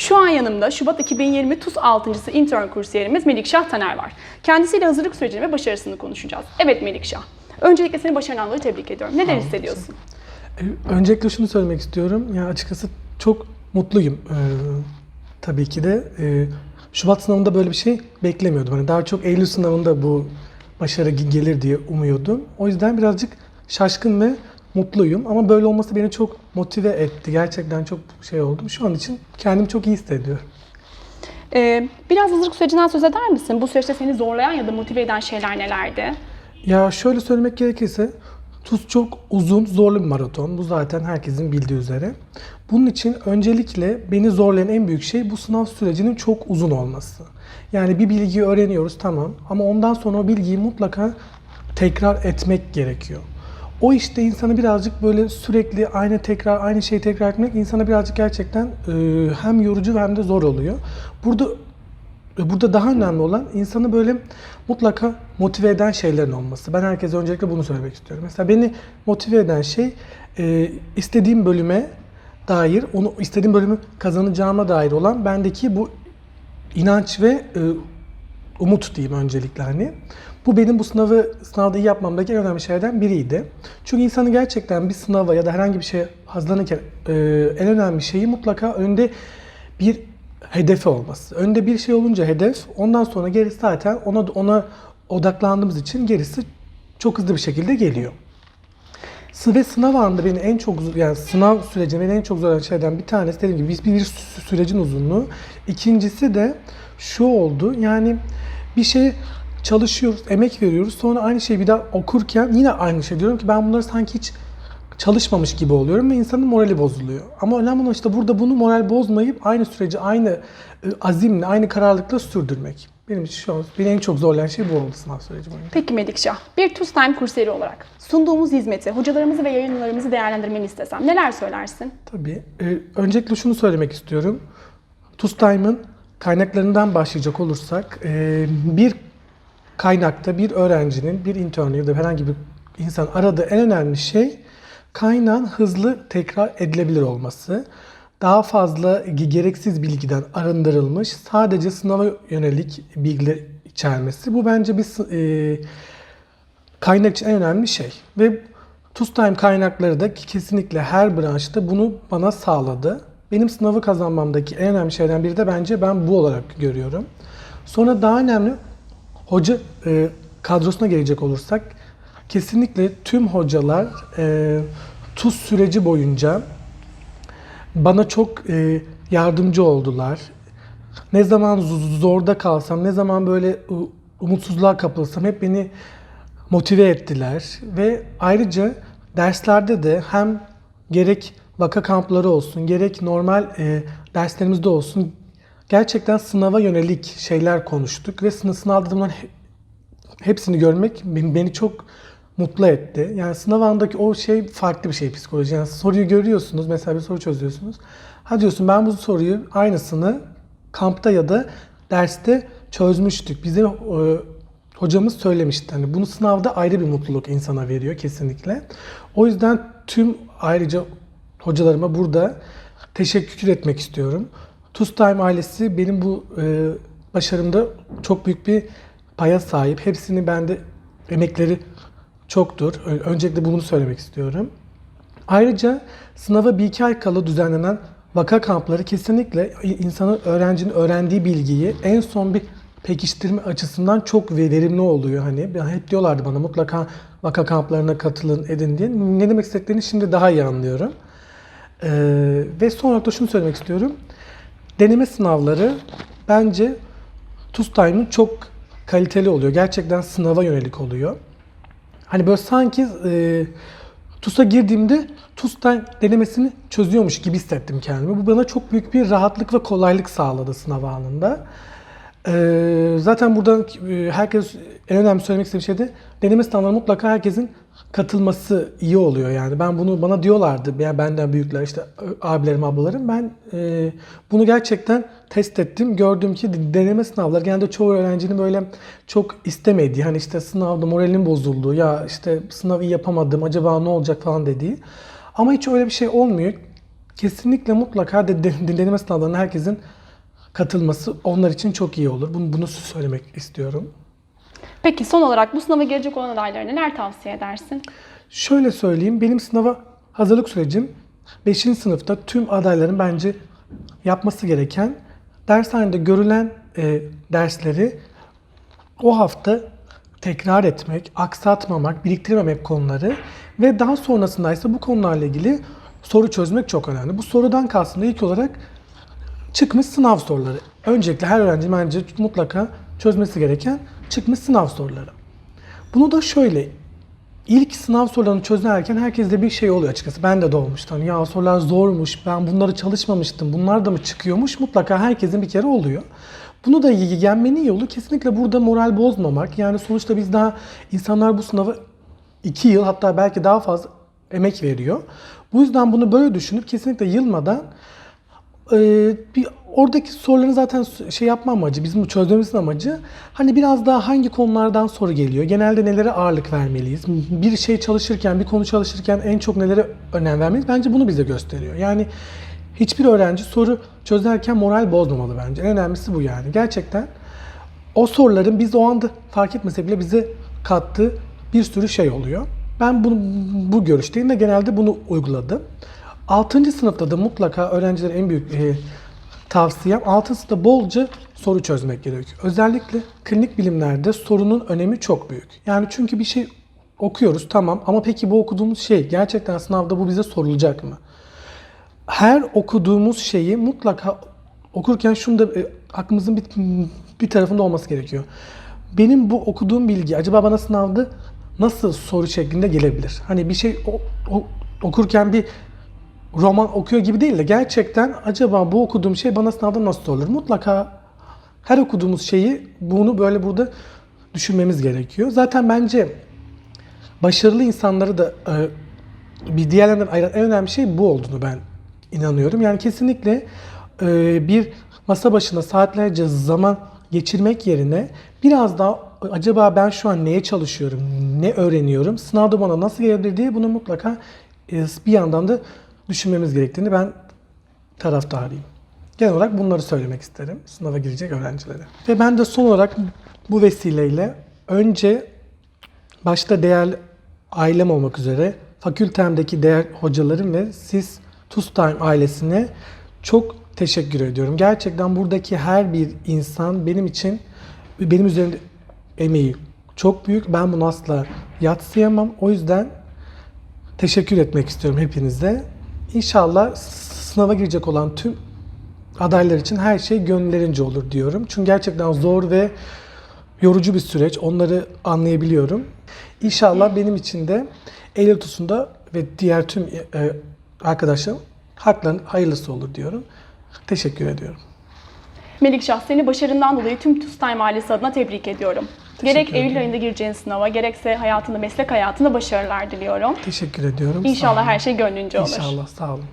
Şu an yanımda Şubat 2020 TUS 6. intern kursiyerimiz Melikşah Taner var. Kendisiyle hazırlık sürecini ve başarısını konuşacağız. Evet Melikşah. Öncelikle seni başarılan dolayı tebrik ediyorum. Neler hissediyorsun? E, Öncelikle şunu söylemek istiyorum. Ya açıkçası çok mutluyum. Ee, tabii ki de e, Şubat sınavında böyle bir şey beklemiyordum. Hani daha çok Eylül sınavında bu başarı ge- gelir diye umuyordum. O yüzden birazcık şaşkın ve mutluyum. Ama böyle olması beni çok motive etti. Gerçekten çok şey oldum. Şu an için kendimi çok iyi hissediyorum. Ee, biraz hazırlık sürecinden söz eder misin? Bu süreçte seni zorlayan ya da motive eden şeyler nelerdi? Ya şöyle söylemek gerekirse TUS çok uzun, zorlu bir maraton. Bu zaten herkesin bildiği üzere. Bunun için öncelikle beni zorlayan en büyük şey bu sınav sürecinin çok uzun olması. Yani bir bilgiyi öğreniyoruz tamam ama ondan sonra o bilgiyi mutlaka tekrar etmek gerekiyor. O işte insanı birazcık böyle sürekli aynı tekrar aynı şeyi tekrar etmek insana birazcık gerçekten e, hem yorucu hem de zor oluyor. Burada ve Burada daha önemli olan insanı böyle mutlaka motive eden şeylerin olması. Ben herkese öncelikle bunu söylemek istiyorum. Mesela beni motive eden şey e, istediğim bölüme dair, onu istediğim bölümü kazanacağıma dair olan bendeki bu inanç ve e, umut diyeyim öncelikle hani. Bu benim bu sınavı sınavda iyi yapmamdaki en önemli şeylerden biriydi. Çünkü insanı gerçekten bir sınava ya da herhangi bir şeye hazırlanırken e, en önemli şeyi mutlaka önde bir hedefi olması. Önde bir şey olunca hedef, ondan sonra gerisi zaten ona ona odaklandığımız için gerisi çok hızlı bir şekilde geliyor. Ve sınav anında beni en çok yani sınav süreci beni en çok zorlayan şeyden bir tanesi dediğim gibi bir, bir sü- sürecin uzunluğu. İkincisi de şu oldu. Yani bir şey çalışıyoruz, emek veriyoruz. Sonra aynı şeyi bir daha okurken yine aynı şey diyorum ki ben bunları sanki hiç çalışmamış gibi oluyorum ve insanın morali bozuluyor. Ama önemli olan işte burada bunu moral bozmayıp aynı süreci aynı e, azimle, aynı kararlılıkla sürdürmek. Benim için şu an beni en çok zorlayan şey bu oldu sınav süreci boyunca. Peki Melikşah, bir TUS Time kursiyeri olarak sunduğumuz hizmeti, hocalarımızı ve yayınlarımızı değerlendirmeni istesem neler söylersin? Tabii. Ee, öncelikle şunu söylemek istiyorum. TUSTIME'ın kaynaklarından başlayacak olursak e, bir kaynakta bir öğrencinin, bir intern ya da herhangi bir insan aradığı en önemli şey kaynağın hızlı tekrar edilebilir olması. Daha fazla ge- gereksiz bilgiden arındırılmış, sadece sınava yönelik bilgiler içermesi. Bu bence bir e, kaynak için en önemli şey. Ve TUSTIME kaynakları da kesinlikle her branşta bunu bana sağladı. Benim sınavı kazanmamdaki en önemli şeyden biri de bence ben bu olarak görüyorum. Sonra daha önemli hoca e, kadrosuna gelecek olursak kesinlikle tüm hocalar e, TUS süreci boyunca bana çok e, yardımcı oldular. Ne zaman zorda kalsam, ne zaman böyle umutsuzluğa kapılsam hep beni motive ettiler ve ayrıca derslerde de hem gerek vaka kampları olsun, gerek normal e, derslerimizde olsun gerçekten sınava yönelik şeyler konuştuk ve sınav sınavda bunların he- hepsini görmek beni çok mutlu etti. Yani sınav andaki o şey farklı bir şey psikoloji. Yani soruyu görüyorsunuz, mesela bir soru çözüyorsunuz. Ha diyorsun ben bu soruyu aynısını kampta ya da derste çözmüştük. Bize e, hocamız söylemişti. Hani bunu sınavda ayrı bir mutluluk insana veriyor kesinlikle. O yüzden tüm ayrıca hocalarıma burada teşekkür etmek istiyorum. TUSTIME ailesi benim bu e, başarımda çok büyük bir paya sahip. Hepsini bende emekleri çoktur. Öncelikle bunu söylemek istiyorum. Ayrıca sınava bir iki ay kala düzenlenen vaka kampları kesinlikle insanın, öğrencinin öğrendiği bilgiyi en son bir pekiştirme açısından çok ve- verimli oluyor. Hani hep diyorlardı bana mutlaka vaka kamplarına katılın edin diye. Ne demek istediklerini şimdi daha iyi anlıyorum. Ee, ve son olarak da şunu söylemek istiyorum. Deneme sınavları bence TUSTIME'ın çok kaliteli oluyor. Gerçekten sınava yönelik oluyor. Hani böyle sanki e, TUS'a girdiğimde TUS'tan denemesini çözüyormuş gibi hissettim kendimi. Bu bana çok büyük bir rahatlık ve kolaylık sağladı sınav anında. E, zaten buradan e, herkes en önemli söylemek istediğim şey de deneme sınavlarına mutlaka herkesin katılması iyi oluyor yani. Ben bunu bana diyorlardı yani benden büyükler işte abilerim ablalarım. Ben e, bunu gerçekten test ettim. Gördüm ki deneme sınavları genelde çoğu öğrencinin böyle çok istemediği hani işte sınavda moralin bozulduğu ya işte sınavı yapamadım acaba ne olacak falan dediği. Ama hiç öyle bir şey olmuyor. kesinlikle mutlaka de, de- deneme sınavlarına herkesin katılması onlar için çok iyi olur. Bunu, bunu söylemek istiyorum. Peki son olarak bu sınava girecek olan adaylara neler tavsiye edersin? Şöyle söyleyeyim, benim sınava hazırlık sürecim 5. sınıfta tüm adayların bence yapması gereken dershanede görülen e, dersleri o hafta tekrar etmek, aksatmamak, biriktirmemek konuları ve daha sonrasında ise bu konularla ilgili soru çözmek çok önemli. Bu sorudan kastım ilk olarak çıkmış sınav soruları. Öncelikle her öğrenci bence mutlaka çözmesi gereken çıkmış sınav soruları. Bunu da şöyle İlk sınav sorularını çözerken herkeste bir şey oluyor açıkçası. Ben de doğmuştu. Hani ya sorular zormuş, ben bunları çalışmamıştım, bunlar da mı çıkıyormuş? Mutlaka herkesin bir kere oluyor. Bunu da yenmenin yolu kesinlikle burada moral bozmamak. Yani sonuçta biz daha insanlar bu sınava 2 yıl hatta belki daha fazla emek veriyor. Bu yüzden bunu böyle düşünüp kesinlikle yılmadan ee, bir oradaki soruların zaten şey yapma amacı, bizim çözmemizin amacı hani biraz daha hangi konulardan soru geliyor, genelde nelere ağırlık vermeliyiz, bir şey çalışırken, bir konu çalışırken en çok nelere önem vermeliyiz bence bunu bize gösteriyor. Yani hiçbir öğrenci soru çözerken moral bozmamalı bence. En önemlisi bu yani. Gerçekten o soruların biz o anda fark etmesek bile bize kattığı bir sürü şey oluyor. Ben bunu, bu görüşteyim ve genelde bunu uyguladım. 6. sınıfta da mutlaka öğrencilere en büyük e, tavsiyem 6. sınıfta bolca soru çözmek gerekiyor. Özellikle klinik bilimlerde sorunun önemi çok büyük. Yani çünkü bir şey okuyoruz tamam ama peki bu okuduğumuz şey gerçekten sınavda bu bize sorulacak mı? her okuduğumuz şeyi mutlaka okurken şunu da e, aklımızın bir, bir tarafında olması gerekiyor. Benim bu okuduğum bilgi acaba bana sınavda nasıl soru şeklinde gelebilir? Hani bir şey o- o- okurken bir roman okuyor gibi değil de gerçekten acaba bu okuduğum şey bana sınavda nasıl sorulur? Mutlaka her okuduğumuz şeyi bunu böyle burada düşünmemiz gerekiyor. Zaten bence başarılı insanları da e, bir diğerlerinden ayıran en önemli şey bu olduğunu ben inanıyorum. Yani kesinlikle e, bir masa başında saatlerce zaman geçirmek yerine biraz daha acaba ben şu an neye çalışıyorum, ne öğreniyorum, sınavda bana nasıl gelebilir diye bunu mutlaka e, bir yandan da düşünmemiz gerektiğini ben taraftarıyım. Genel olarak bunları söylemek isterim sınava girecek öğrencilere. Ve ben de son olarak bu vesileyle önce başta değerli ailem olmak üzere fakültemdeki değer hocalarım ve siz TUSTIME ailesine çok teşekkür ediyorum. Gerçekten buradaki her bir insan benim için benim üzerimde emeği çok büyük. Ben bunu asla yatsıyamam. O yüzden teşekkür etmek istiyorum hepinize. İnşallah sınava girecek olan tüm adaylar için her şey gönüllerince olur diyorum. Çünkü gerçekten zor ve yorucu bir süreç. Onları anlayabiliyorum. İnşallah benim için de Eylül TUS'unda ve diğer tüm e, arkadaşlarım hakların hayırlısı olur diyorum. Teşekkür ediyorum. Melikşah seni başarından dolayı tüm TUSTIME ailesi adına tebrik ediyorum. Gerek ederim. Eylül ayında gireceğin sınava gerekse hayatında, meslek hayatında başarılar diliyorum. Teşekkür ediyorum. İnşallah her şey gönlünce olur. İnşallah. Sağ olun.